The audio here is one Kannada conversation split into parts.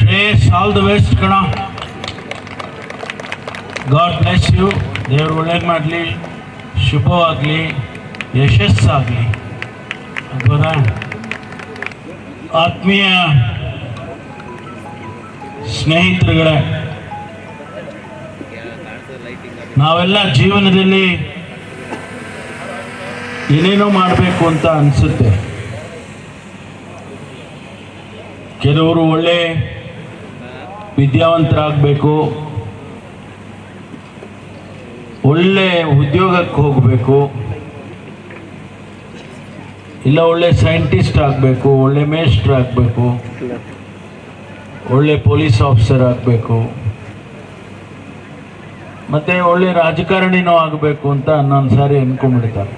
ಶ್ರೇಯಸ್ ಆಲ್ ದ ಬೆಸ್ಟ್ ಕಣ. God bless you. ದೇವರು ಒಳ್ಳೇದು ಮಾಡಲಿ, ಶುಭವಾಗಲಿ, ಯಶಸ್ಸಾಗಲಿ. ಅದ್ಭುತ. ಆತ್ಮೀಯ ಸ್ನೇಹಿತರುಗಳೇ, ನಾವೆಲ್ಲ ಜೀವನದಲ್ಲಿ ಏನೇನೋ ಮಾಡಬೇಕು ಅಂತ ಅನಿಸುತ್ತೆ. ಕೆಲವರು ಒಳ್ಳೆ ವಿದ್ಯಾವಂತರಾಗಬೇಕು. ಒಳ್ಳೆ ಉದ್ಯೋಗಕ್ಕೆ ಹೋಗಬೇಕು. ಇಲ್ಲ ಒಳ್ಳೆ ಸೈಂಟಿಸ್ಟ್ ಆಗಬೇಕು, ಒಳ್ಳೆ ಮೇಸ್ಟ್ರ್ ಆಗಬೇಕು, ಒಳ್ಳೆ ಪೊಲೀಸ್ ಆಫೀಸರ್ ಆಗಬೇಕು. ಮತ್ತು ಒಳ್ಳೆ ರಾಜಕಾರಣಿನೂ ಆಗಬೇಕು ಅಂತ ಅನ್ನೊಂದು ಸಾರಿ ಅನ್ಕೊಂಡ್ಬಿಡ್ತಾರೆ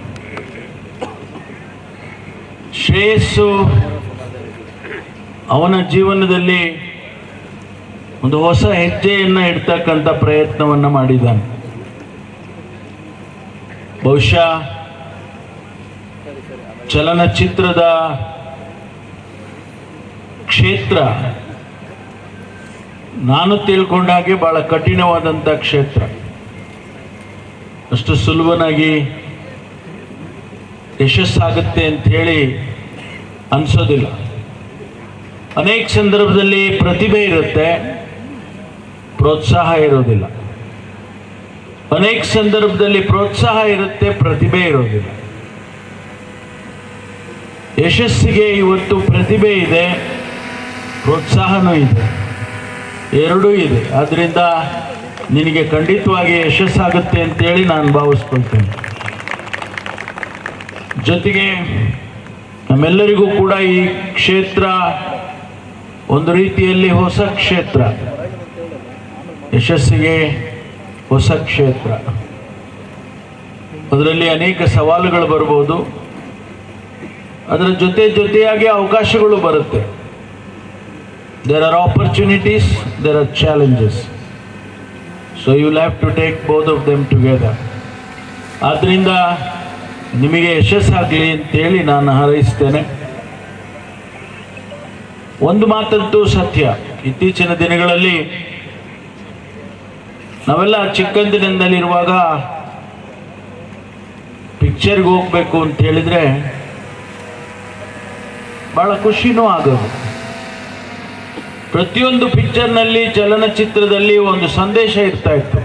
ಶ್ರೇಯಸ್ಸು ಅವನ ಜೀವನದಲ್ಲಿ ಒಂದು ಹೊಸ ಹೆಜ್ಜೆಯನ್ನು ಇಡ್ತಕ್ಕಂಥ ಪ್ರಯತ್ನವನ್ನು ಮಾಡಿದ್ದಾನೆ. ಬಹುಶಃ ಚಲನಚಿತ್ರದ ಕ್ಷೇತ್ರ ನಾನು ತಿಳ್ಕೊಂಡಾಗೆ ಬಹಳ ಕಠಿಣವಾದಂಥ ಕ್ಷೇತ್ರ. ಅಷ್ಟು ಸುಲಭನಾಗಿ ಯಶಸ್ಸಾಗುತ್ತೆ ಅಂತ ಹೇಳಿ ಅನಿಸೋದಿಲ್ಲ. ಅನೇಕ ಸಂದರ್ಭದಲ್ಲಿ ಪ್ರತಿಭೆ ಇರುತ್ತೆ. ಪ್ರೋತ್ಸಾಹ ಇರೋದಿಲ್ಲ. ಅನೇಕ ಸಂದರ್ಭದಲ್ಲಿ ಪ್ರೋತ್ಸಾಹ ಇರುತ್ತೆ, ಪ್ರತಿಭೆ ಇರೋದಿಲ್ಲ. ಯಶಸ್ಸಿಗೆ ಇವತ್ತು ಪ್ರತಿಭೆ ಇದೆ, ಪ್ರೋತ್ಸಾಹನೂ ಇದೆ. ಎರಡೂ ಇದೆ. ಆದ್ದರಿಂದ ನಿನಗೆ ಖಂಡಿತವಾಗಿ ಯಶಸ್ಸಾಗುತ್ತೆ ಅಂತೇಳಿ ನಾನು ಭಾವಿಸ್ಕೊಳ್ತೇನೆ. ಜೊತೆಗೆ ನಮ್ಮೆಲ್ಲರಿಗೂ ಕೂಡ ಈ ಕ್ಷೇತ್ರ ಒಂದು ರೀತಿಯಲ್ಲಿ ಹೊಸ ಕ್ಷೇತ್ರ. ಯಶಸ್ಸಿಗೆ ಹೊಸ ಕ್ಷೇತ್ರ. ಅದರಲ್ಲಿ ಅನೇಕ ಸವಾಲುಗಳು ಬರ್ಬೋದು. ಅದರ ಜೊತೆ ಜೊತೆಯಾಗಿ ಅವಕಾಶಗಳು ಬರುತ್ತೆ. There are opportunities there are challenges so you have to take both of them together ಆದ್ದರಿಂದ ನಿಮಗೆ ಯಶಸ್ಸಾಗಲಿ ಅಂತೇಳಿ ನಾನು ಹಾರೈಸ್ತೇನೆ. ಒಂದು ಮಾತಂತೂ ಸತ್ಯ. ಇತ್ತೀಚಿನ ದಿನಗಳಲ್ಲಿ ನಾವೆಲ್ಲ ಚಿಕ್ಕಂದಿನಿಂದಲಿರುವಾಗ ಪಿಕ್ಚರ್ಗೆ ಹೋಗ್ಬೇಕು ಅಂತ ಹೇಳಿದ್ರೆ ಬಹಳ ಖುಷಿನೂ ಆಗೋದು. ಪ್ರತಿಯೊಂದು ಪಿಕ್ಚರ್ನಲ್ಲಿ ಚಲನಚಿತ್ರದಲ್ಲಿ ಒಂದು ಸಂದೇಶ ಇರ್ತಾ ಇತ್ತು.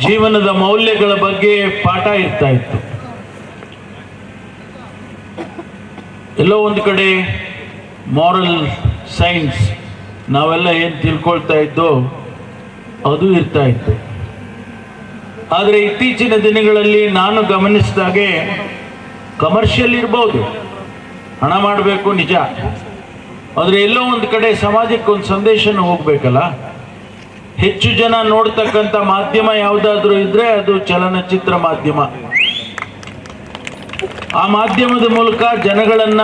ಜೀವನದ ಮೌಲ್ಯಗಳ ಬಗ್ಗೆ ಪಾಠ ಇರ್ತಾ ಇತ್ತು. ಎಲ್ಲೋ ಒಂದು ಕಡೆ ಮಾರಲ್ ಸೈನ್ಸ್ ನಾವೆಲ್ಲ ಏನು ತಿಳ್ಕೊಳ್ತಾ ಇದ್ದೋ ಅದು ಇರ್ತಾ ಇತ್ತು. ಆದರೆ ಇತ್ತೀಚಿನ ದಿನಗಳಲ್ಲಿ ನಾನು ಗಮನಿಸಿದಾಗೆ ಕಮರ್ಷಿಯಲ್ ಇರ್ಬೋದು. ಹಣ ಮಾಡಬೇಕು ನಿಜ. ಆದರೆ ಎಲ್ಲೋ ಒಂದು ಕಡೆ ಸಮಾಜಕ್ಕೆ ಒಂದು ಸಂದೇಶನ ಹೋಗಬೇಕಲ್ಲ? ಹೆಚ್ಚು ಜನ ನೋಡ್ತಕ್ಕಂಥ ಮಾಧ್ಯಮ ಯಾವುದಾದ್ರೂ ಇದ್ರೆ ಅದು ಚಲನಚಿತ್ರ ಮಾಧ್ಯಮ. ಆ ಮಾಧ್ಯಮದ ಮೂಲಕ ಜನಗಳನ್ನ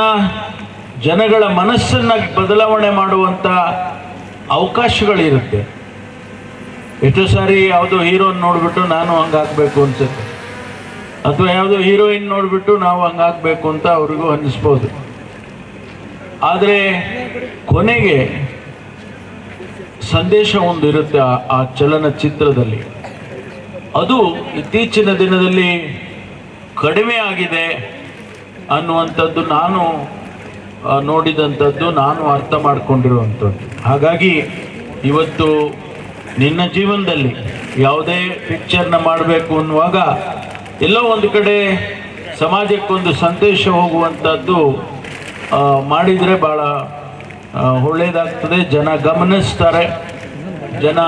ಜನಗಳ ಮನಸ್ಸನ್ನು ಬದಲಾವಣೆ ಮಾಡುವಂಥ ಅವಕಾಶಗಳಿರುತ್ತೆ. ಎಷ್ಟೋ ಸಾರಿ ಯಾವುದೋ ಹೀರೋನ್ ನೋಡಿಬಿಟ್ಟು ನಾನು ಹಂಗಾಗಬೇಕು ಅನ್ಸುತ್ತೆ. ಅಥವಾ ಯಾವುದೋ ಹೀರೋಯಿನ್ ನೋಡಿಬಿಟ್ಟು ನಾವು ಹಂಗಾಗಬೇಕು ಅಂತ ಅವ್ರಿಗೂ ಅನ್ನಿಸ್ಬೋದು ಆದರೆ ಕೊನೆಗೆ ಸಂದೇಶ ಒಂದು ಇರುತ್ತೆ ಆ- ಚಲನಚಿತ್ರದಲ್ಲಿ. ಅದು ಇತ್ತೀಚಿನ ದಿನದಲ್ಲಿ ಕಡಿಮೆ ಆಗಿದೆ ಅನ್ನುವಂಥದ್ದು ನಾನು ನೋಡಿದಂಥದ್ದು ನಾನು ಅರ್ಥ ಮಾಡಿಕೊಂಡಿರುವಂಥದ್ದು. ಹಾಗಾಗಿ ಇವತ್ತು ನಿನ್ನ ಜೀವನದಲ್ಲಿ ಯಾವುದೇ ಪಿಕ್ಚರ್ನ ಮಾಡಬೇಕು ಅನ್ನುವಾಗ ಎಲ್ಲೋ ಒಂದು ಕಡೆ ಸಮಾಜಕ್ಕೊಂದು ಸಂದೇಶ ಹೋಗುವಂಥದ್ದು ಮಾಡಿದರೆ ಭಾಳ ಒಳ್ಳೆಯದಾಗ್ತದೆ ಜನ ಗಮನಿಸ್ತಾರೆ, ಜನ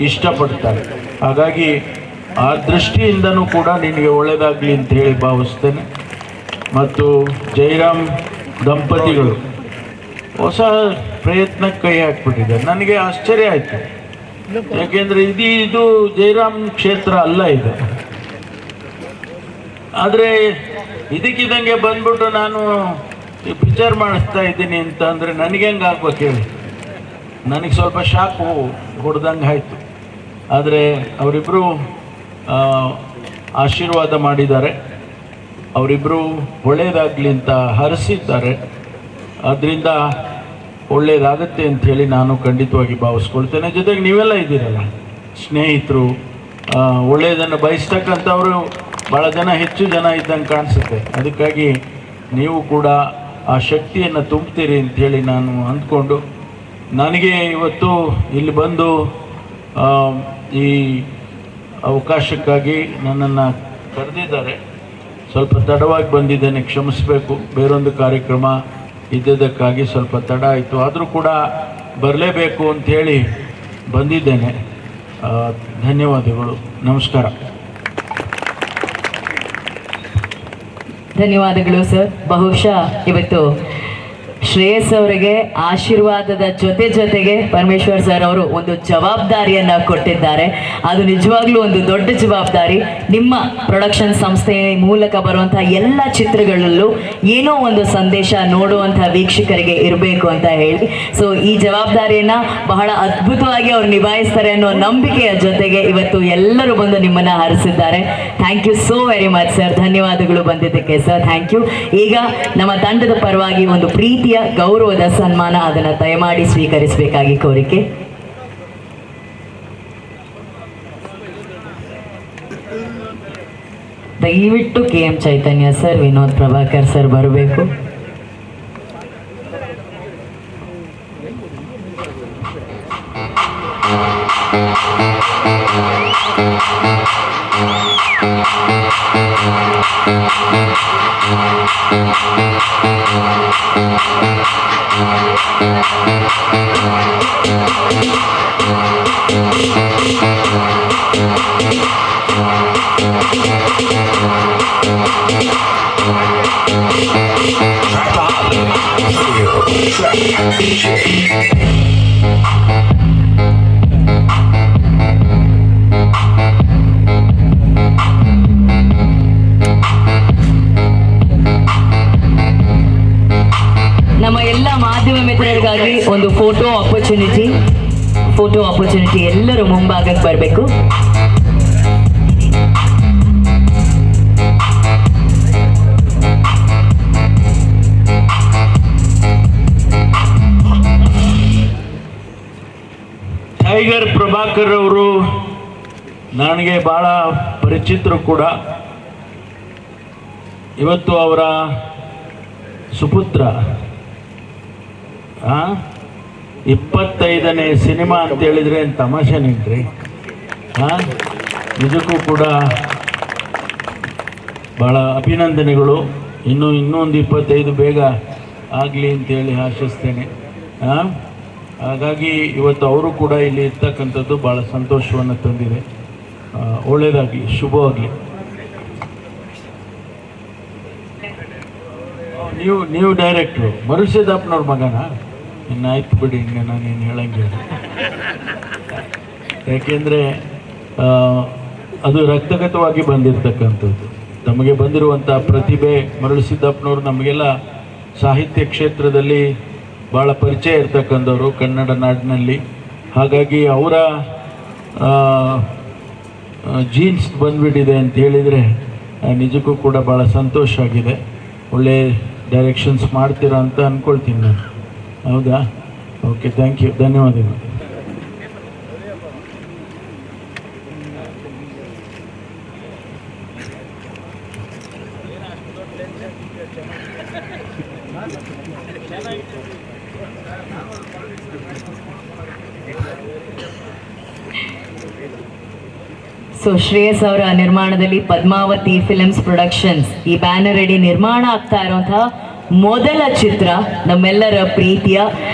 ಇಷ್ಟಪಡ್ತಾರೆ. ಹಾಗಾಗಿ ಆ ದೃಷ್ಟಿಯಿಂದನೂ ಕೂಡ ನಿನಗೆ ಒಳ್ಳೆಯದಾಗಲಿ ಅಂತ ಹೇಳಿ ಭಾವಿಸ್ತೇನೆ. ಮತ್ತು ಜೈರಾಮ್ ದಂಪತಿಗಳು. ಹೊಸ ಪ್ರಯತ್ನಕ್ಕೆ ಕೈ ಹಾಕ್ಬಿಟ್ಟಿದೆ ನನಗೆ ಆಶ್ಚರ್ಯ ಆಯಿತು. ಯಾಕೆಂದರೆ ಇದು ಇದು ಜೈರಾಮ್ ಕ್ಷೇತ್ರ ಅಲ್ಲ ಇದು. ಆದರೆ ಇದಕ್ಕಿದಂಗೆ ಬಂದ್ಬಿಟ್ಟು ನಾನು ಪಿಕ್ಚರ್ ಮಾಡಿಸ್ತಾ ಇದ್ದೀನಿ ಅಂತ ಅಂದರೆ ನನಗೆ ಹೆಂಗೆ ಆಗ್ಬೇಕು ಹೇಳಿ. ನನಗೆ ಸ್ವಲ್ಪ ಶಾಕು ಹೊಡೆದಂಗೆ ಆಯಿತು. ಆದರೆ ಅವರಿಬ್ಬರು ಆಶೀರ್ವಾದ ಮಾಡಿದ್ದಾರೆ. ಅವರಿಬ್ಬರು ಒಳ್ಳೆಯದಾಗಲಿ ಅಂತ ಹರಿಸಿದ್ದಾರೆ ಅದರಿಂದ ಒಳ್ಳೆಯದಾಗತ್ತೆ ಹೇಳಿ ನಾನು ಖಂಡಿತವಾಗಿ ಭಾವಿಸ್ಕೊಳ್ತೇನೆ. ಜೊತೆಗೆ ನೀವೆಲ್ಲ ಇದ್ದೀರಲ್ಲ, ಸ್ನೇಹಿತರು ಒಳ್ಳೆಯದನ್ನು ಬಯಸ್ತಕ್ಕಂಥವರು ಭಾಳ ಜನ, ಹೆಚ್ಚು ಜನ ಇದ್ದಂಗೆ ಕಾಣಿಸುತ್ತೆ. ಅದಕ್ಕಾಗಿ ನೀವು ಕೂಡ ಆ ಶಕ್ತಿಯನ್ನು ತುಂಬ್ತೀರಿ ಅಂಥೇಳಿ ನಾನು ಅಂದ್ಕೊಂಡು, ನನಗೆ ಇವತ್ತು ಇಲ್ಲಿ ಬಂದು ಈ ಅವಕಾಶಕ್ಕಾಗಿ ನನ್ನನ್ನು ಕರೆದಿದ್ದಾರೆ. ಸ್ವಲ್ಪ ತಡವಾಗಿ ಬಂದಿದ್ದೇನೆ, ಕ್ಷಮಿಸಬೇಕು. ಬೇರೊಂದು ಕಾರ್ಯಕ್ರಮ ಇದ್ದದಕ್ಕಾಗಿ ಸ್ವಲ್ಪ ತಡ ಆಯಿತು. ಆದರೂ ಕೂಡ ಬರಲೇಬೇಕು ಅಂಥೇಳಿ ಬಂದಿದ್ದೇನೆ. ಧನ್ಯವಾದಗಳು. ನಮಸ್ಕಾರ. ಧನ್ಯವಾದಗಳು ಸರ್. ಬಹುಶಃ ಇವತ್ತು ಶ್ರೇಯಸ್ ಅವರಿಗೆ ಆಶೀರ್ವಾದದ ಜೊತೆ ಜೊತೆಗೆ ಪರಮೇಶ್ವರ್ ಸರ್ ಅವರು ಒಂದು ಜವಾಬ್ದಾರಿಯನ್ನ ಕೊಟ್ಟಿದ್ದಾರೆ. ಅದು ನಿಜವಾಗ್ಲೂ ಒಂದು ದೊಡ್ಡ ಜವಾಬ್ದಾರಿ. ನಿಮ್ಮ ಪ್ರೊಡಕ್ಷನ್ ಸಂಸ್ಥೆ ಮೂಲಕ ಬರುವಂತಹ ಎಲ್ಲ ಚಿತ್ರಗಳಲ್ಲೂ ಏನೋ ಒಂದು ಸಂದೇಶ ನೋಡುವಂತಹ ವೀಕ್ಷಕರಿಗೆ ಇರಬೇಕು ಅಂತ ಹೇಳಿ. ಸೊ ಈ ಜವಾಬ್ದಾರಿಯನ್ನ ಬಹಳ ಅದ್ಭುತವಾಗಿ ಅವ್ರು ನಿಭಾಯಿಸ್ತಾರೆ ಅನ್ನೋ ನಂಬಿಕೆಯ ಜೊತೆಗೆ ಇವತ್ತು ಎಲ್ಲರೂ ಬಂದು ನಿಮ್ಮನ್ನ ಹರಿಸಿದ್ದಾರೆ. Thank you so very much sir ಧನ್ಯವಾದಗಳು ಬಂದಿದ್ದಕ್ಕೆ ಸರ್ ಥ್ಯಾಂಕ್ ಯು ಈಗ ನಮ್ಮ ತಂಡದ ಪರವಾಗಿ ಒಂದು ಪ್ರೀತಿಯ ಗೌರವದ ಸನ್ಮಾನ ಅದನ್ನು ದಯಮಾಡಿ ಸ್ವೀಕರಿಸಬೇಕಾಗಿ ಕೋರಿಕೆ. ದಯವಿಟ್ಟು K M Chaitanya sir, Vinod Prabhakar sir ಬರಬೇಕು. ನಮ್ಮ ಮಾಧ್ಯಮ ಮಿತ್ರರಿಗಾಗಿ ಒಂದು ಫೋಟೋ ಆಪರ್ಚುನಿಟಿ ಫೋಟೋ ಆಪರ್ಚುನಿಟಿ ಎಲ್ಲರೂ ಮುಂಭಾಗಕ್ಕೆ ಬರಬೇಕು. ಟೈಗರ್ ಪ್ರಭಾಕರ್ ಅವರು ನನಗೆ ಭಾಳ ಪರಿಚಿತರು ಕೂಡ. ಇವತ್ತು ಅವರ ಸುಪುತ್ರ ಇಪ್ಪತ್ತೈದನೇ ಸಿನಿಮಾ ಅಂತ ಹೇಳಿದ್ರೆ ಏನು ತಮಾಷೆನೇನ್ರಿ ಹಾಂ ನಿಜಕ್ಕೂ ಕೂಡ ಭಾಳ ಅಭಿನಂದನೆಗಳು. ಇನ್ನೂ ಇನ್ನೊಂದು ಇಪ್ಪತ್ತೈದು ಬೇಗ ಆಗಲಿ ಅಂತೇಳಿ ಆಶಿಸ್ತೇನೆ. ಹಾಂ ಹಾಗಾಗಿ ಇವತ್ತು ಅವರು ಕೂಡ ಇಲ್ಲಿ ಇರ್ತಕ್ಕಂಥದ್ದು ಭಾಳ ಸಂತೋಷವನ್ನು ತಂದಿದೆ. ಒಳ್ಳೆಯದಾಗಲಿ ಶುಭವಾಗಲಿ. ನೀವು ನೀವು ಡೈರೆಕ್ಟ್ರು ಮರುಷ್ಯದಪ್ಪನವ್ರ ಮಗನ? ಇನ್ನು ಆಯ್ತು ಬಿಡಿ ನಾನು ಏನು ಹೇಳಂಗಿಲ್ಲ ಯಾಕೆಂದರೆ ಅದು ರಕ್ತಗತವಾಗಿ ಬಂದಿರತಕ್ಕಂಥದ್ದು. ತಮಗೆ ಬಂದಿರುವಂಥ ಪ್ರತಿಭೆ ಮರಳು ಸಿದ್ದಪ್ಪನವರು ನಮಗೆಲ್ಲ ಸಾಹಿತ್ಯ ಕ್ಷೇತ್ರದಲ್ಲಿ ಭಾಳ ಪರಿಚಯ ಇರ್ತಕ್ಕಂಥವ್ರು ಕನ್ನಡ ನಾಡಿನಲ್ಲಿ. ಹಾಗಾಗಿ ಅವರ ಜೀನ್ಸ್ ಬಂದ್ಬಿಟ್ಟಿದೆ ಅಂತ ಹೇಳಿದರೆ ನಿಜಕ್ಕೂ ಕೂಡ ಭಾಳ ಸಂತೋಷ ಆಗಿದೆ. ಒಳ್ಳೆ ಡೈರೆಕ್ಷನ್ಸ್ ಮಾಡ್ತೀರಾ ಅಂತ ಅಂದ್ಕೊಳ್ತೀನಿ ನಾನು. ಹೌದಾ? ಓಕೆ ಥ್ಯಾಂಕ್ ಯು ಧನ್ಯವಾದಗಳು. ಸೊ ಶ್ರೇಯಸ್ ಅವರ ನಿರ್ಮಾಣದಲ್ಲಿ ಪದ್ಮಾವತಿ ಫಿಲ್ಮ್ಸ್ ಪ್ರೊಡಕ್ಷನ್ಸ್ ಈ ಬ್ಯಾನರ್ ಅಡಿ ನಿರ್ಮಾಣ ಆಗ್ತಾ ಇರುವಂತಹ ಮೊದಲ ಚಿತ್ರ ನಮ್ಮೆಲ್ಲರ ಪ್ರೀತಿಯ